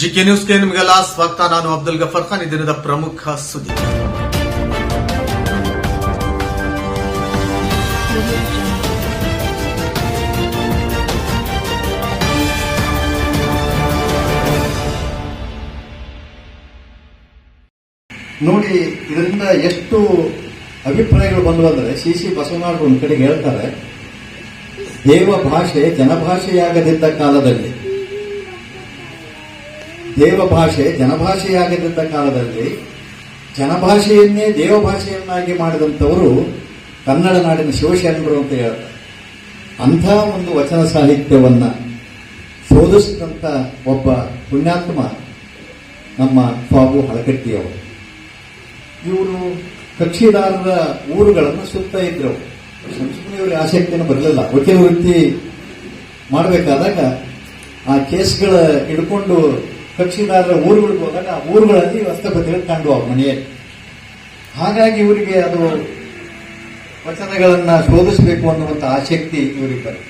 GK ನ್ಯೂಸ್ಗೆ ನಿಮಗೆಲ್ಲ ಸ್ವಾಗತ. ನಾನು ಅಬ್ದುಲ್ ಗಫರ್ ಖಾನ್. ಈ ದಿನದ ಪ್ರಮುಖ ಸುದ್ದಿ. ನೋಡಿ, ಇದರಿಂದ ಎಷ್ಟು ಅಭಿಪ್ರಾಯಗಳು ಬಂದವು ಅಂದ್ರೆ ಸಿ ಸಿ ಬಸವನಾಥ್ ಒಂದು ಕಡೆಗೆ ಹೇಳ್ತಾರೆ ದೇವ ಭಾಷೆ ಜನಭಾಷೆಯಾಗದಿದ್ದ ಕಾಲದಲ್ಲಿ ದೇವ ಭಾಷೆ ಜನಭಾಷೆಯಾಗದಿದ್ದ ಕಾಲದಲ್ಲಿ ಜನಭಾಷೆಯನ್ನೇ ದೇವ ಭಾಷೆಯನ್ನಾಗಿ ಮಾಡಿದಂಥವರು ಕನ್ನಡ ನಾಡಿನ ಶಿವಶರಣರು ಅಂತ ಹೇಳ್ತಾರೆ. ಅಂಥ ಒಂದು ವಚನ ಸಾಹಿತ್ಯವನ್ನ ಶೋಧಿಸಿದಂಥ ಒಬ್ಬ ಪುಣ್ಯಾತ್ಮ ನಮ್ಮ ಬಾಬು ಹಳಕಟ್ಟಿಯವರು. ಇವರು ಕಕ್ಷಿದಾರರ ಊರುಗಳನ್ನು ಸುತ್ತ ಸಂಸ್ಕೃತಿಯವರಿಗೆ ಆಸಕ್ತಿಯನ್ನು ಬರಲಿಲ್ಲ. ವಕೀಲ ವೃತ್ತಿ ಮಾಡಬೇಕಾದಾಗ ಆ ಕೇಸ್ಗಳ ಹಿಡ್ಕೊಂಡು ಕಕ್ಷಿದಾರರ ಊರುಗಳಿಗೆ ಹೋದಾಗ ಆ ಊರುಗಳಲ್ಲಿ ಹಸ್ತಪತಿಗಳು ಕಂಡು ಮನೆಯಲ್ಲಿ ಹಾಗಾಗಿ ಇವರಿಗೆ ಅದು ವಚನಗಳನ್ನು ಶೋಧಿಸಬೇಕು ಅನ್ನುವಂಥ ಆಸಕ್ತಿ ಇವರಿಗೆ ಬರುತ್ತೆ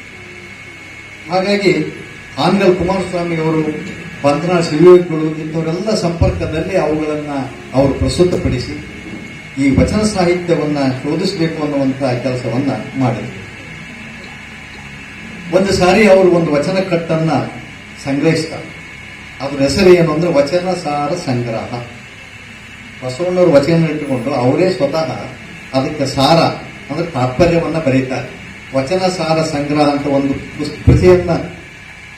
ಹಾಗಾಗಿ ಆನ್ಗಲ್ ಕುಮಾರಸ್ವಾಮಿ ಅವರು ಪಂತನಾಳ್ ಸಿವಿಗಳು ಇಂಥವರೆಲ್ಲ ಸಂಪರ್ಕದಲ್ಲಿ ಅವುಗಳನ್ನು ಅವರು ಪ್ರಸ್ತುತಪಡಿಸಿ ಈ ವಚನ ಸಾಹಿತ್ಯವನ್ನ ಶೋಧಿಸಬೇಕು ಅನ್ನುವಂತಹ ಕೆಲಸವನ್ನ ಮಾಡಿದರು. ಒಂದು ಸಾರಿ ಅವರು ಒಂದು ವಚನ ಕಟ್ಟನ್ನ ಸಂಗ್ರಹಿಸ್ತಾರೆ. ಅದ್ರ ಹೆಸರು ಏನು ಅಂದ್ರೆ ವಚನ ಸಾರ ಸಂಗ್ರಹ. ಬಸವಣ್ಣವರು ವಚನ ಇಟ್ಟುಕೊಂಡು ಅವರೇ ಸ್ವತಃ ಅದಕ್ಕೆ ಸಾರ ಅಂದ್ರೆ ತಾತ್ಪರ್ಯವನ್ನ ಬರೀತಾರೆ. ವಚನ ಸಾರ ಸಂಗ್ರಹ ಅಂತ ಒಂದು ಕೃತಿಯನ್ನ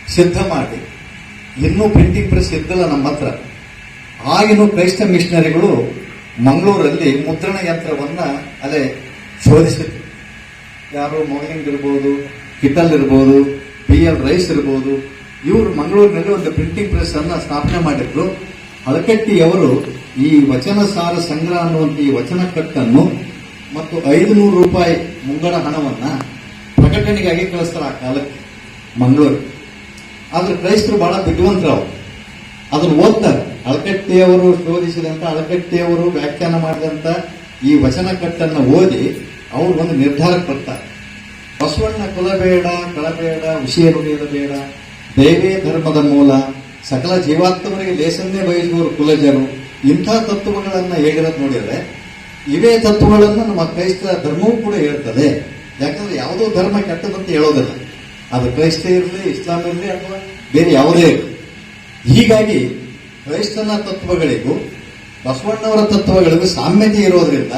ಸಿದ್ಧ ಮಾಡಿ. ಇನ್ನೂ ಪ್ರಿಂಟಿಂಗ್ ಪ್ರೆಸ್ ಇದ್ದಲ್ಲ ನಮ್ಮ ಹತ್ರ. ಆಗಿನೂ ಕ್ರೈಸ್ತ ಮಿಷನರಿಗಳು ಮಂಗಳೂರಲ್ಲಿ ಮುದ್ರಣ ಯಂತ್ರವನ್ನ ಅದೇ ಶೋಧಿಸಿದ್ರು ಯಾರು ಮೊಗಲಿಂಗ್ ಇರ್ಬೋದು ಕಿಟಲ್ ಇರ್ಬೋದು, ಬಿ ಎಲ್ ರೈಸ್ ಇರ್ಬೋದು, ಇವರು ಮಂಗಳೂರಿನಲ್ಲಿ ಒಂದು ಪ್ರಿಂಟಿಂಗ್ ಪ್ರೆಸ್ ಅನ್ನ ಸ್ಥಾಪನೆ ಮಾಡಿದ್ರು. ಹಳಕಟ್ಟಿಯವರು ಈ ವಚನ ಸಾರ ಸಂಗ್ರಹ ಅನ್ನುವಂಥ ಈ ವಚನ ಕಟ್ಟನ್ನು ಮತ್ತು ಐದು ನೂರು ರೂಪಾಯಿ ಮುಂಗಡ ಹಣವನ್ನ ಪ್ರಕಟಣೆಗಾಗಿ ಕಳಿಸ್ತಾರೆ ಆ ಕಾಲಕ್ಕೆ ಮಂಗಳೂರು. ಆದ್ರೆ ಕ್ರೈಸ್ತರು ಬಹಳ ಬುದ್ಧಿವಂತರು ಅವರು. ಅದನ್ನು ಓದ್ತಾರೆ. ಅಳಕಟ್ಟಿಯವರು ಶೋಧಿಸಿದಂತ ಅಳಕಟ್ಟಿಯವರು ವ್ಯಾಖ್ಯಾನ ಮಾಡಿದಂತ ಈ ವಚನಕಟ್ಟನ್ನು ಓದಿ ಅವರು ಒಂದು ನಿರ್ಧಾರಕ್ಕೆ ಬರ್ತಾರೆ ಬಸವಣ್ಣ ಕುಲಬೇಡ, ಕಳಬೇಡ, ವಿಷಯ ಬೇಡ. ದೈವೇ ಧರ್ಮದ ಮೂಲ. ಸಕಲ ಜೀವಾತ್ಮರಿಗೆ ಲೇಸನ್ನೇ ಬಯಸುವವರು ಕುಲಜರು ಇಂಥ ತತ್ವಗಳನ್ನ ಹೇಗಿರೋದು ನೋಡಿದ್ರೆ, ಇವೇ ತತ್ವಗಳನ್ನು ನಮ್ಮ ಕ್ರೈಸ್ತ ಧರ್ಮವೂ ಕೂಡ ಹೇಳ್ತದೆ. ಯಾಕಂದ್ರೆ ಯಾವುದೋ ಧರ್ಮ ಕೆಟ್ಟದಂತ ಹೇಳೋದಿಲ್ಲ. ಅದು ಕ್ರೈಸ್ತ ಇರಲಿ, ಇಸ್ಲಾಂ ಇರಲಿ ಅಥವಾ ಬೇರೆ ಯಾವುದೇ ಇರಲಿ. ಹೀಗಾಗಿ ಕ್ರೈಸ್ತನ ತತ್ವಗಳಿಗೂ ಬಸವಣ್ಣವರ ತತ್ವಗಳಿಗೂ ಸಾಮ್ಯತೆ ಇರೋದ್ರಿಂದ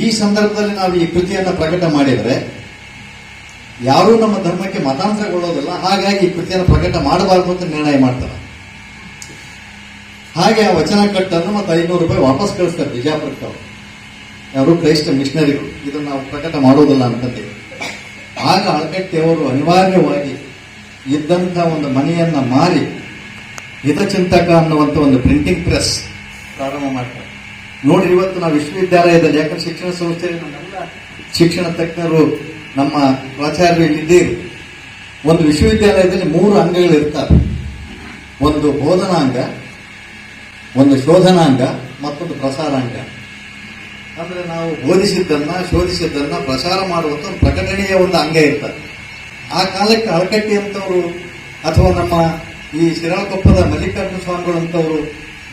ಈ ಸಂದರ್ಭದಲ್ಲಿ ನಾವು ಈ ಕೃತಿಯನ್ನು ಪ್ರಕಟ ಮಾಡಿದರೆ ಯಾರೂ ನಮ್ಮ ಧರ್ಮಕ್ಕೆ ಮತಾಂತರಗೊಳ್ಳೋದಿಲ್ಲ. ಹಾಗಾಗಿ ಈ ಕೃತಿಯನ್ನು ಪ್ರಕಟ ಮಾಡಬಾರ್ದು ಅಂತ ನಿರ್ಣಯ ಮಾಡ್ತಾರೆ. ಹಾಗೆ ಆ ವಚನ ಕಟ್ಟನ್ನು ಮತ್ತೆ ಐನೂರು ರೂಪಾಯಿ ವಾಪಸ್ ಕಳಿಸ್ತಾರೆ ಬಿಜಾಪುರಕ್ಕೆ ಅವರು ಯಾರು ಕ್ರೈಸ್ತ ಮಿಷನರಿಗಳು. ಇದನ್ನು ನಾವು ಪ್ರಕಟ ಮಾಡೋದಿಲ್ಲ ಅಂತಂದೇವೆ ಆಗ ಅಳಕಟ್ಟೆಯವರು ಅನಿವಾರ್ಯವಾಗಿ ಇದ್ದಂಥ ಒಂದು ಮನೆಯನ್ನು ಮಾರಿ ಹಿತಚಿಂತಕ ಅನ್ನುವಂಥ ಒಂದು ಪ್ರಿಂಟಿಂಗ್ ಪ್ರೆಸ್ ಪ್ರಾರಂಭ ಮಾಡ್ತಾರೆ. ನೋಡಿ ಇವತ್ತು ನಾವು ವಿಶ್ವವಿದ್ಯಾಲಯದಲ್ಲಿ, ಯಾಕಂದ್ರೆ ಶಿಕ್ಷಣ ಸಂಸ್ಥೆಯಲ್ಲಿ ನಮ್ಮೆಲ್ಲ ಶಿಕ್ಷಣ ತಜ್ಞರು, ನಮ್ಮ ಪ್ರಾಚಾರ್ಯರು ಇಲ್ಲಿದ್ದೀರಿ ಒಂದು ವಿಶ್ವವಿದ್ಯಾಲಯದಲ್ಲಿ ಮೂರು ಅಂಗಗಳು ಇರ್ತಾರೆ ಒಂದು ಬೋಧನಾಂಗ, ಒಂದು ಶೋಧನಾಂಗ, ಮತ್ತೊಂದು ಪ್ರಸಾರಾಂಗ. ಅಂದ್ರೆ ನಾವು ಬೋಧಿಸಿದ್ದನ್ನ, ಶೋಧಿಸಿದ್ದನ್ನ ಪ್ರಸಾರ ಮಾಡುವಂತ ಒಂದು ಪ್ರಕಟಣೆಯ ಒಂದು ಅಂಗ ಇರ್ತದೆ. ಆ ಕಾಲಕ್ಕೆ ಅಳಕಟ್ಟಿ ಅಂತವರು, ಅಥವಾ ನಮ್ಮ ಈ ಶಿರಾಳಕೊಪ್ಪದ ಮಲ್ಲಿಕಾರ್ಜುನ ಸ್ವಾಮಿಗಳು ಅಂತವರು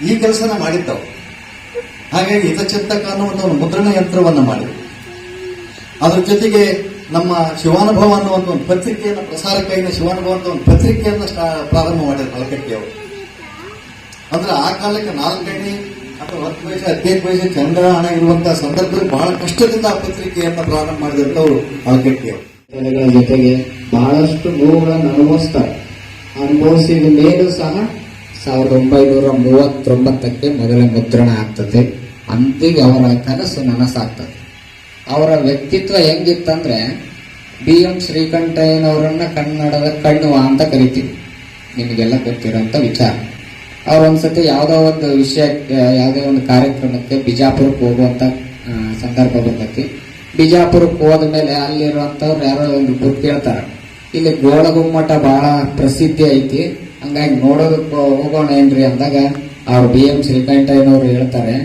ಈ ಕೆಲಸನ ಮಾಡಿದ್ದವು. ಹಾಗಾಗಿ ಹಿತಚಿಂತಕ ಅನ್ನುವಂಥ ಒಂದು ಮುದ್ರಣ ಯಂತ್ರವನ್ನು ಮಾಡಿದರು. ಅದರ ಜೊತೆಗೆ ನಮ್ಮ ಶಿವಾನುಭವ ಅನ್ನುವಂಥ ಒಂದು ಪತ್ರಿಕೆಯನ್ನು ಪ್ರಸಾರಕ್ಕಾಗಿನ ಶಿವಾನುಭವ ಅಂತ ಒಂದು ಪತ್ರಿಕೆಯನ್ನು ಪ್ರಾರಂಭ ಮಾಡಿದ್ರು ಅಳಕಟ್ಟಿಯವರು ಅಂದ್ರೆ ಆ ಕಾಲಕ್ಕೆ ನಾಲ್ಕನೇ ಅಥವಾ ಹತ್ತು ವಯಸ್ಸು, ಹದಿನೈದು ವಯಸ್ಸು ಚಂದ್ರ ಹಣ ಇರುವಂತಹ ಸಂದರ್ಭದಲ್ಲಿ ಬಹಳ ಕಷ್ಟದಿಂದ ಆ ಪತ್ರಿಕೆಯನ್ನು ಪ್ರಾರಂಭ ಮಾಡಿದಂತವರು ಅಳಕಟ್ಟಿಯವರು ಗಳ ಜೊತೆಗೆ ಬಹಳಷ್ಟು ನೋವುಗಳನ್ನು ಅನುಭವಿಸ್ತಾರೆ ಅನುಭವಿಸಿದ ಮೇಲೂ ಸಹ ಸಾವಿರದ ಒಂಬೈನೂರ ಮೂವತ್ತೊಂಬತ್ತಕ್ಕೆ ಮೊದಲ ಮುದ್ರಣ ಆಗ್ತದೆ. ಅಂತಿಗೆ ಅವರ ಕನಸು ನನಸಾಗ್ತದೆ. ಅವರ ವ್ಯಕ್ತಿತ್ವ ಹೆಂಗಿತ್ತಂದ್ರೆ ಬಿ ಎಂ ಶ್ರೀಕಂಠಯ್ಯನವರನ್ನ ಕನ್ನಡದ ಕಣ್ಣುವ ಅಂತ ಕರಿತೀವಿ. ನಿಮಗೆಲ್ಲ ಗೊತ್ತಿರೋಂಥ ವಿಚಾರ. ಅವ್ರು ಒಂದ್ಸತಿ ಯಾವುದೋ ಒಂದು ವಿಷಯ, ಯಾವುದೇ ಒಂದು ಕಾರ್ಯಕ್ರಮಕ್ಕೆ ಬಿಜಾಪುರಕ್ಕೆ ಹೋಗುವಂಥ ಸಂದರ್ಭ ಬಂದೈತಿ ಬಿಜಾಪುರಕ್ಕೆ ಹೋದ ಮೇಲೆ ಅಲ್ಲಿರುವಂಥವ್ರು ಯಾರೋ ಒಂದು ಗುರು ಕೇಳ್ತಾರ ಇಲ್ಲಿ ಗೋಳಗುಮ್ಮಟ ಬಹಳ ಪ್ರಸಿದ್ಧಿ ಐತಿ. ಹಂಗಾಗಿ ನೋಡೋದಕ್ಕೆ ಹೋಗೋಣ ಏನ್ರಿ ಅಂದಾಗ ಅವ್ರು ಬಿ ಎಂ ಶ್ರೀಕಂಠಯ್ಯನವರು ಹೇಳ್ತಾರೆ,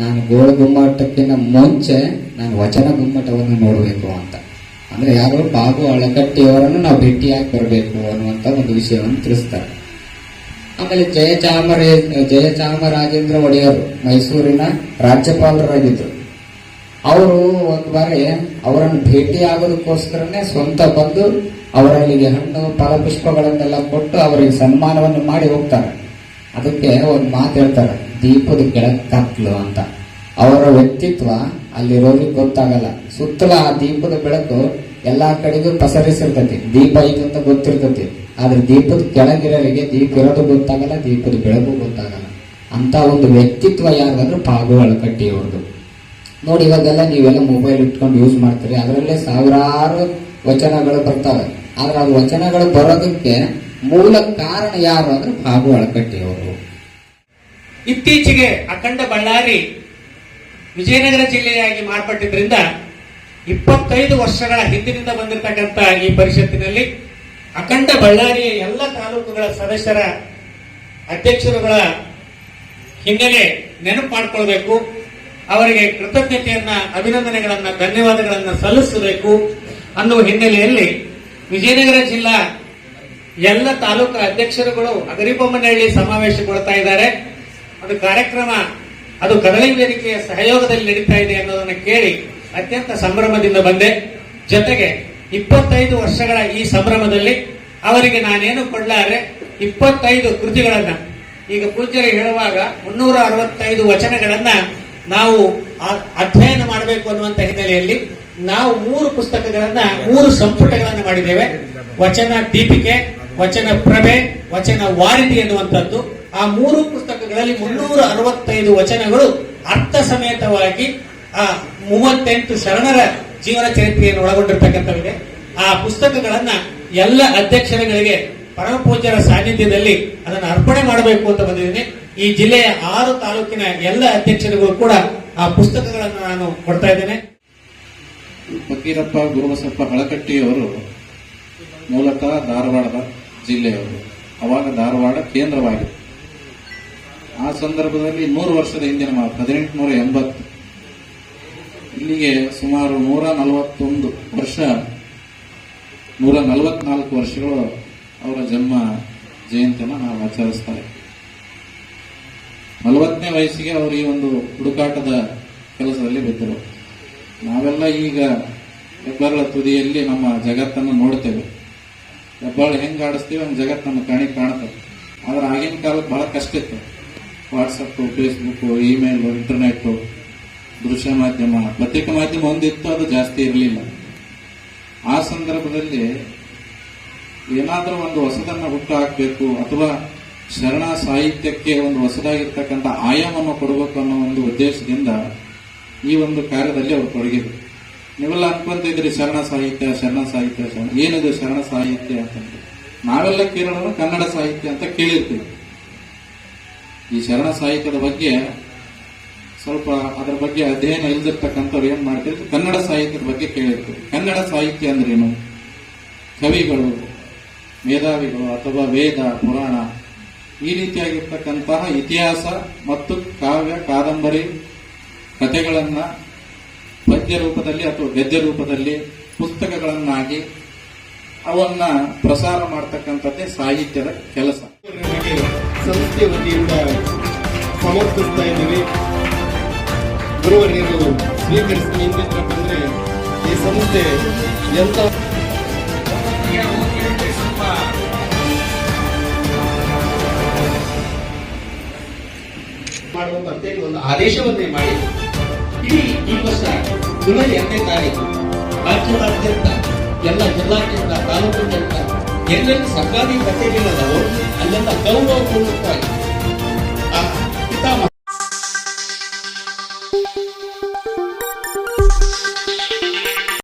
ನಾನು ಗೋಳ ಗುಮ್ಮಟಕ್ಕಿಂತ ಮುಂಚೆ ನಾನು ವಚನ ಗುಮ್ಮಟವನ್ನು ನೋಡಬೇಕು ಅಂತ. ಅಂದ್ರೆ ಯಾರು ಬಾಬು ಅಳಕಟ್ಟಿಯವರನ್ನು ನಾವು ಭೇಟಿಯಾಗಿ ಬರಬೇಕು ಅನ್ನುವಂತ ಒಂದು ವಿಷಯವನ್ನು ತಿಳಿಸ್ತಾರೆ. ಆಮೇಲೆ ಜಯಚಾಮರೇ ಜಯಚಾಮರಾಜೇಂದ್ರ ಒಡೆಯರು ಮೈಸೂರಿನ ರಾಜ್ಯಪಾಲರಾಗಿದ್ದರು. ಅವರು ಒಂದು ಬಾರಿ ಅವರನ್ನು ಭೇಟಿ ಆಗೋದಕ್ಕೋಸ್ಕರನೇ ಸ್ವಂತ ಬಂದು ಅವರಲ್ಲಿಗೆ ಹಣ್ಣು, ಫಲಪುಷ್ಪಗಳನ್ನೆಲ್ಲ ಕೊಟ್ಟು ಅವರಿಗೆ ಸನ್ಮಾನವನ್ನು ಮಾಡಿ ಹೋಗ್ತಾರೆ. ಅದಕ್ಕೆ ಒಂದು ಮಾತು ಹೇಳ್ತಾರೆ, ದೀಪದ ಕೆಳಗೆ ಕತ್ಲು ಅಂತ. ಅವರ ವ್ಯಕ್ತಿತ್ವ ಅಲ್ಲಿರೋರಿಗೆ ಗೊತ್ತಾಗಲ್ಲ. ಸುತ್ತಲ ಆ ದೀಪದ ಬೆಳಕು ಎಲ್ಲಾ ಕಡೆಗೂ ಪಸರಿಸಿರ್ತೈತಿ. ದೀಪ ಐತೆ ಅಂತ ಗೊತ್ತಿರ್ತೈತಿ. ಆದ್ರೆ ದೀಪದ ಕೆಳಗಿರೋರಿಗೆ ದೀಪ ಇರೋದು ಗೊತ್ತಾಗಲ್ಲ, ದೀಪದ ಬೆಳಕು ಗೊತ್ತಾಗಲ್ಲ. ಅಂತ ಒಂದು ವ್ಯಕ್ತಿತ್ವ ಯಾರಾದ್ರೂ ಪಾಗುಗಳ ಕಟ್ಟಿ ಅಳಕಟ್ಟಿಯವ್ರದ್ದು ನೋಡಿ, ಇವಾಗೆಲ್ಲ ನೀವೆಲ್ಲ ಮೊಬೈಲ್ ಇಟ್ಕೊಂಡು ಯೂಸ್ ಮಾಡ್ತೀರಿ. ಅದರಲ್ಲೇ ಸಾವಿರಾರು ವಚನಗಳು ಬರ್ತವೆ. ಆದ್ರೆ ಆ ವಚನಗಳು ಬರೋದಕ್ಕೆ ಮೂಲ ಕಾರಣ ಯಾರು ಅಂದ್ರೆ ಅಳಕಟ್ಟಿ ಅಳಕಟ್ಟಿಯವರು. ಇತ್ತೀಚೆಗೆ ಅಖಂಡ ಬಳ್ಳಾರಿ ವಿಜಯನಗರ ಜಿಲ್ಲೆಯಾಗಿ ಮಾರ್ಪಟ್ಟಿದ್ರಿಂದ ಇಪ್ಪತ್ತೈದು ವರ್ಷಗಳ ಹಿಂದಿನಿಂದ ಬಂದಿರತಕ್ಕಂತ ಈ ಪರಿಷತ್ತಿನಲ್ಲಿ ಅಖಂಡ ಬಳ್ಳಾರಿಯ ಎಲ್ಲ ತಾಲೂಕುಗಳ ಸದಸ್ಯರ ಅಧ್ಯಕ್ಷರುಗಳ ಹಿನ್ನೆಲೆ ನೆನಪು ಮಾಡಿಕೊಳ್ಬೇಕು. ಅವರಿಗೆ ಕೃತಜ್ಞತೆಯನ್ನ, ಅಭಿನಂದನೆಗಳನ್ನ, ಧನ್ಯವಾದಗಳನ್ನ ಸಲ್ಲಿಸಬೇಕು ಅನ್ನುವ ಹಿನ್ನೆಲೆಯಲ್ಲಿ ವಿಜಯನಗರ ಜಿಲ್ಲಾ ಎಲ್ಲ ತಾಲೂಕು ಅಧ್ಯಕ್ಷರುಗಳು ಅಗರಿಬೊಮ್ಮನಹಳ್ಳಿ ಸಮಾವೇಶಗೊಳ್ತಾ ಇದ್ದಾರೆ. ಅದು ಕಾರ್ಯಕ್ರಮ ಅದು ಕದಳಿ ವೇದಿಕೆಯ ಸಹಯೋಗದಲ್ಲಿ ನಡೀತಾ ಇದೆ ಅನ್ನೋದನ್ನು ಕೇಳಿ ಅತ್ಯಂತ ಸಂಭ್ರಮದಿಂದ ಬಂದೆ. ಜೊತೆಗೆ ಇಪ್ಪತ್ತೈದು ವರ್ಷಗಳ ಈ ಸಂಭ್ರಮದಲ್ಲಿ ಅವರಿಗೆ ನಾನೇನು ಕೊಡಲಾರೆ ಇಪ್ಪತ್ತೈದು ಕೃತಿಗಳನ್ನ. ಈಗ ಪೂಜ್ಯರು ಹೇಳುವಾಗ ಮುನ್ನೂರ ಅರವತ್ತೈದು ವಚನಗಳನ್ನ ನಾವು ಅಧ್ಯಯನ ಮಾಡಬೇಕು ಅನ್ನುವಂತ ಹಿನ್ನೆಲೆಯಲ್ಲಿ ನಾವು ಮೂರು ಪುಸ್ತಕಗಳನ್ನ, ಮೂರು ಸಂಪುಟಗಳನ್ನ ಮಾಡಿದ್ದೇವೆ. ವಚನ ದೀಪಿಕೆ, ವಚನ ಪ್ರಭೆ, ವಚನ ವಾರಿಧಿ ಎನ್ನುವಂಥದ್ದು. ಆ ಮೂರು ಪುಸ್ತಕಗಳಲ್ಲಿ ಮುನ್ನೂರ ಅರವತ್ತೈದು ವಚನಗಳು ಅರ್ಥ ಸಮೇತವಾಗಿ, ಆ ಮೂವತ್ತೆಂಟು ಶರಣರ ಜೀವನ ಚರಿತ್ರೆಯನ್ನು ಒಳಗೊಂಡಿರ್ತಕ್ಕಂಥವಿದೆ. ಆ ಪುಸ್ತಕಗಳನ್ನ ಎಲ್ಲ ಅಧ್ಯಕ್ಷರಗಳಿಗೆ ಪರಮಪೂಜ್ಯರ ಸಾನ್ನಿಧ್ಯದಲ್ಲಿ ಅದನ್ನು ಅರ್ಪಣೆ ಮಾಡಬೇಕು ಅಂತ ಬಂದಿದ್ದೀನಿ. ಈ ಜಿಲ್ಲೆಯ ಆರು ತಾಲೂಕಿನ ಎಲ್ಲ ಅಧ್ಯಕ್ಷರುಗಳು ಕೂಡ ಆ ಪುಸ್ತಕಗಳನ್ನು ನಾನು ಕೊಡ್ತಾ ಇದ್ದೇನೆ. ಫಕೀರಪ್ಪ, ಗುರುಬಸಪ್ಪ ಹಳಕಟ್ಟಿಯವರು ಮೂಲತಃ ಧಾರವಾಡದ ಜಿಲ್ಲೆಯವರು. ಅವಾಗ ಧಾರವಾಡ ಕೇಂದ್ರವಾಗಿತ್ತು ಆ ಸಂದರ್ಭದಲ್ಲಿ ನೂರು ವರ್ಷದ ಹಿಂದಿನ ಮಾತು, ಹದಿನೆಂಟುನೂರ ಎಂಬತ್ತು. ಇಲ್ಲಿಗೆ ಸುಮಾರು ನೂರ ನಲವತ್ತೊಂದು ವರ್ಷ, ನೂರ ನಲವತ್ನಾಲ್ಕು ವರ್ಷಗಳು ಅವರ ಜನ್ಮ ಜಯಂತಿಯನ್ನು ನಾವು ಆಚರಿಸ್ತಾರೆ ನಲವತ್ತನೇ ವಯಸ್ಸಿಗೆ ಅವರು ಈ ಒಂದು ಹುಡುಕಾಟದ ಕೆಲಸದಲ್ಲಿ ಬಿದ್ದರು. ನಾವೆಲ್ಲ ಈಗ ಹೆಬ್ಬಾಳ ತುದಿಯಲ್ಲಿ ನಮ್ಮ ಜಗತ್ತನ್ನು ನೋಡ್ತೇವೆ. ಹೆಬ್ಬಾಳ ಹೆಂಗ್ ಆಡಿಸ್ತೀವಿ ಹಂಗೆ ಜಗತ್ತು ನಮ್ಮ ಕಣಿಗೆ ಕಾಣ್ತದೆ ಆದ್ರೆ ಆಗಿನ ಕಾಲಕ್ಕೆ ಬಹಳ ಕಷ್ಟ ಇತ್ತು. ವಾಟ್ಸಪ್ ಫೇಸ್ಬುಕ್ ಇಮೇಲ್ ಇಂಟರ್ನೆಟ್ ದೃಶ್ಯ ಮಾಧ್ಯಮ, ಪತ್ರಿಕಾ ಮಾಧ್ಯಮ ಒಂದಿತ್ತು, ಅದು ಜಾಸ್ತಿ ಇರಲಿಲ್ಲ. ಆ ಸಂದರ್ಭದಲ್ಲಿ ಏನಾದರೂ ಒಂದು ಹೊಸದನ್ನು ಹುಟ್ಟು ಹಾಕಬೇಕು ಅಥವಾ ಶರಣ ಸಾಹಿತ್ಯಕ್ಕೆ ಒಂದು ಹೊಸದಾಗಿರ್ತಕ್ಕಂಥ ಆಯಾಮವನ್ನು ಕೊಡಬೇಕು ಅನ್ನೋ ಒಂದು ಉದ್ದೇಶದಿಂದ ಈ ಒಂದು ಕಾರ್ಯದಲ್ಲಿ ಅವರು ತೊಡಗಿದ್ರು. ನೀವೆಲ್ಲ ಅನ್ಕೊಂತಿದ್ರಿ ಶರಣ ಸಾಹಿತ್ಯ ಶರಣ ಸಾಹಿತ್ಯ, ಶರಣ. ಏನಿದೆ ಶರಣ ಸಾಹಿತ್ಯ ಅಂತಂದ್ರೆ? ನಾವೆಲ್ಲ ಕೇರಳದ ಕನ್ನಡ ಸಾಹಿತ್ಯ ಅಂತ ಕೇಳಿರ್ತೀವಿ. ಈ ಶರಣ ಸಾಹಿತ್ಯದ ಬಗ್ಗೆ ಸ್ವಲ್ಪ ಅದರ ಬಗ್ಗೆ ಅಧ್ಯಯನ ಇಲ್ದಿರ್ತಕ್ಕಂಥವ್ರು ಏನ್ ಮಾಡ್ತಿದ್ರು ಕನ್ನಡ ಸಾಹಿತ್ಯದ ಬಗ್ಗೆ ಕೇಳಿರ್ತೀವಿ. ಕನ್ನಡ ಸಾಹಿತ್ಯ ಅಂದ್ರೇನು? ಕವಿಗಳು, ಮೇಧಾವಿಗಳು ಅಥವಾ ವೇದ, ಪುರಾಣ ಈ ರೀತಿಯಾಗಿರ್ತಕ್ಕಂತಹ ಇತಿಹಾಸ ಮತ್ತು ಕಾವ್ಯ, ಕಾದಂಬರಿ ಕಥೆಗಳನ್ನ ಪದ್ಯ ರೂಪದಲ್ಲಿ ಅಥವಾ ಗದ್ಯ ರೂಪದಲ್ಲಿ ಪುಸ್ತಕಗಳನ್ನಾಗಿ ಅವನ್ನ ಪ್ರಸಾರ ಮಾಡತಕ್ಕಂಥದ್ದೇ ಸಾಹಿತ್ಯದ ಕೆಲಸ. ಸಂಸ್ಥೆ ವತಿಯಿಂದ ಸಮರ್ಪಿಸ್ತಾ ಇದ್ದೀವಿ. ಗುರುವರಿಯರು ಸ್ವೀಕರಿಸಿ ನಿಂತಿದ್ರ ಬಂದ್ರೆ ಈ ಸಂಸ್ಥೆ ಎಂತ ಮಾಡುವಂತ ಒಂದು ಆದೇಶವನ್ನೇ ಮಾಡಿ. ಇಡೀ ಈ ವರ್ಷ ಜುಲೈ ಎರಡನೇ ತಾರೀಕು ರಾಜ್ಯದಾದ್ಯಂತ ಎಲ್ಲ ಜಿಲ್ಲಾದ್ಯಂತ ತಾಲೂಕಿನಾದ್ಯಂತ ಎಲ್ಲೆಲ್ಲಿ ಸರ್ಕಾರಿ ಕಚೇರಿಗಳಲ್ಲವೋ ಅಲ್ಲೆಲ್ಲ ಗೌರವಪೂರ್ವಕವಾಗಿ